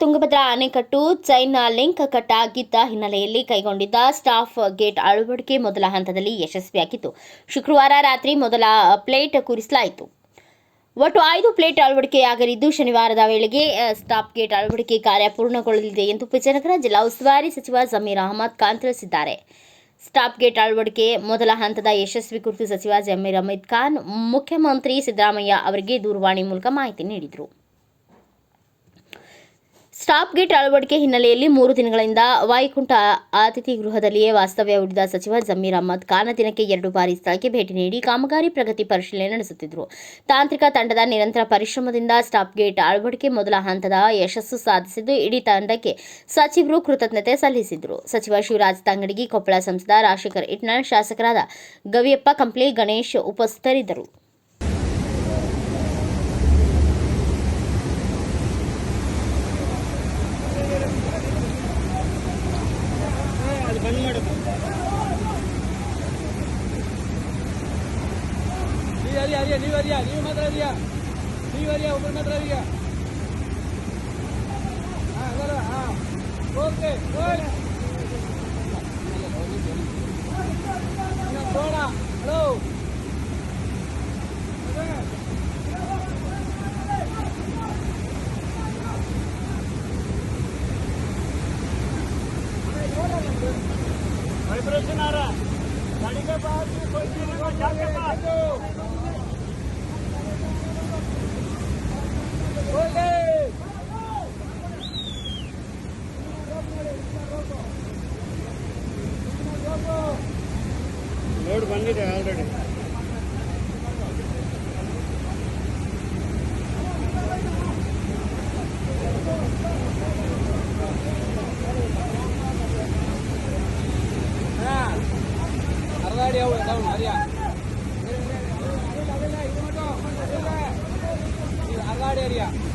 ತುಂಗಭದ್ರಾ ಅಣೆಕಟ್ಟು China link cut ಆಗಿದ್ದ ಹಿನ್ನೆಲೆಯಲ್ಲಿ ಕೈಗೊಂಡಿದ್ದ ಸ್ಟಾಫ್ ಗೇಟ್ ಅಳವಡಿಕೆ ಮೊದಲ ಹಂತದಲ್ಲಿ ಯಶಸ್ವಿಯಾಗಿತ್ತು. ಶುಕ್ರವಾರ ರಾತ್ರಿ ಮೊದಲ ಪ್ಲೇಟ್ ಕೂರಿಸಲಾಯಿತು. ಒಟ್ಟು ಐದು ಪ್ಲೇಟ್ ಅಳವಡಿಕೆಯಾಗಲಿದ್ದು, ಶನಿವಾರದ ವೇಳೆಗೆ ಸ್ಟಾಪ್ ಗೇಟ್ ಅಳವಡಿಕೆ ಕಾರ್ಯ ಪೂರ್ಣಗೊಳ್ಳಲಿದೆ ಎಂದು ವಿಜಯನಗರ ಜಿಲ್ಲಾ ಉಸ್ತುವಾರಿ ಸಚಿವ ಜಮೀರ್ ಅಹಮದ್ ಖಾನ್ ತಿಳಿಸಿದ್ದಾರೆ ಸ್ಟಾಪ್ ಗೇಟ್ ಅಳವಡಿಕೆ ಮೊದಲ ಹಂತದ ಯಶಸ್ವಿ ಕುರಿತು ಸಚಿವ ಜಮೀರ್ ಅಹಮದ್ ಖಾನ್ ಮುಖ್ಯಮಂತ್ರಿ ಸಿದ್ದರಾಮಯ್ಯ ಅವರಿಗೆ ದೂರವಾಣಿ ಮೂಲಕ ಮಾಹಿತಿ ನೀಡಿದರು. ಸ್ಟಾಪ್ ಗೇಟ್ ಅಳವಡಿಕೆ ಹಿನ್ನೆಲೆಯಲ್ಲಿ ಮೂರು ದಿನಗಳಿಂದ ವೈಕುಂಠ ಅತಿಥಿ ಗೃಹದಲ್ಲಿಯೇ ವಾಸ್ತವ್ಯ ಹೂಡಿದ ಸಚಿವ ಜಮೀರ್ ಅಹಮದ್ ಖಾನ್ ದಿನಕ್ಕೆ ಎರಡು ಬಾರಿ ಸ್ಥಳಕ್ಕೆ ಭೇಟಿ ನೀಡಿ ಕಾಮಗಾರಿ ಪ್ರಗತಿ ಪರಿಶೀಲನೆ ನಡೆಸುತ್ತಿದ್ದರು. ತಾಂತ್ರಿಕ ತಂಡದ ನಿರಂತರ ಪರಿಶ್ರಮದಿಂದ ಸ್ಟಾಪ್ ಗೇಟ್ ಅಳವಡಿಕೆ ಮೊದಲ ಹಂತದ ಯಶಸ್ಸು ಸಾಧಿಸಿದ್ದು ಇಡೀ ತಂಡಕ್ಕೆ ಸಚಿವರು ಕೃತಜ್ಞತೆ ಸಲ್ಲಿಸಿದರು ಸಚಿವ ಶಿವರಾಜ್ ತಂಗಡಗಿ ಕೊಪ್ಪಳ ಸಂಸದ ರಾಜಶೇಖರ್ ಇಟ್ನಾಳ್, ಶಾಸಕರಾದ ಗವಿಯಪ್ಪ ಕಂಪ್ಲಿ, ಗಣೇಶ್ ಉಪಸ್ಥಿತರಿದ್ದರು. नहीं आ नहीं ऊपर मत रह लोड बन आलरे Argad area.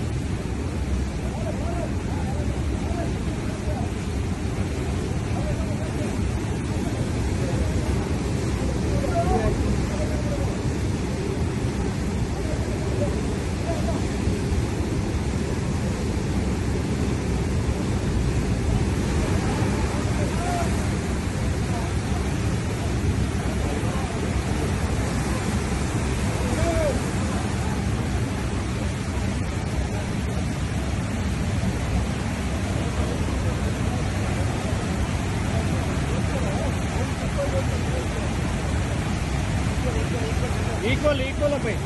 ఈక్వల్ ఈక్వల్ అబ్బాయి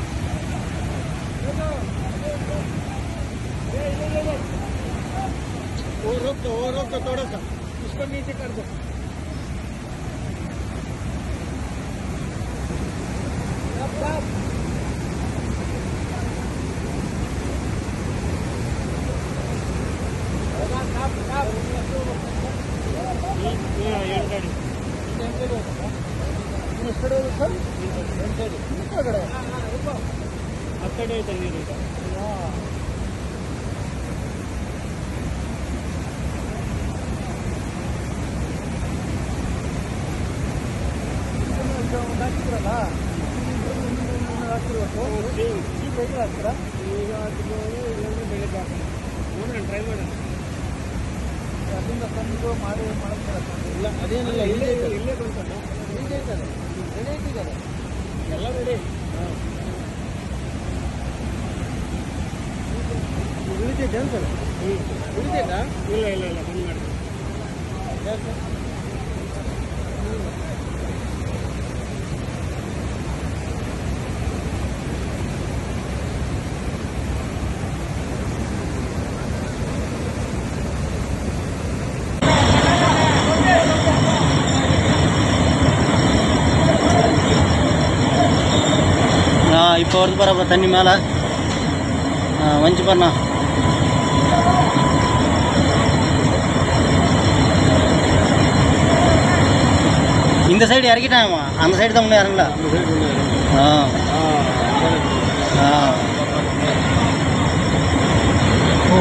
ఓ रोक दो वो रोक दो थोड़ा सा उसको नीचे कर दो Yeah, you're ready. Stop, stop. ಕಡೆ ಆ ಕಡೆ ಇದೆ ನೀರು ಈಗ ಈಗ ಬೆಳಿಗ್ಗೆ ಹಾಕೋಣ ನೋಡೋಣ ಟ್ರೈ ಮಾಡೋಣ ಅದರಿಂದ ತಂದು ಮಾಡಿ ಮಾಡ್ತಾರೆ ಇಲ್ಲ ಅದೇನಿಲ್ಲ ಇಲ್ಲೇ ಇಲ್ಲೇ ಬಂತಲ್ಲ ಇಲ್ಲೇ ಇದ್ದಾರೆ ರೆಡಿ ಎಲ್ಲ ರೆಡಿ ಉಳಿತೈತೆ ಅಂತಲ್ಲ ಹ್ಞೂ ಉಳಿತೈತಾ? ಇಲ್ಲ ಇಲ್ಲ ಇಲ್ಲ ಬಂದ್ ಮಾಡಿ இப்போ வருது தண்ணி மேலே. வஞ்சி பாருண்ணா. இந்த சைடு இறக்கிட்டாங்கம்மா அந்த சைடு தான் ஒன்றும் இறங்கல. ஆ. ஆ ஓ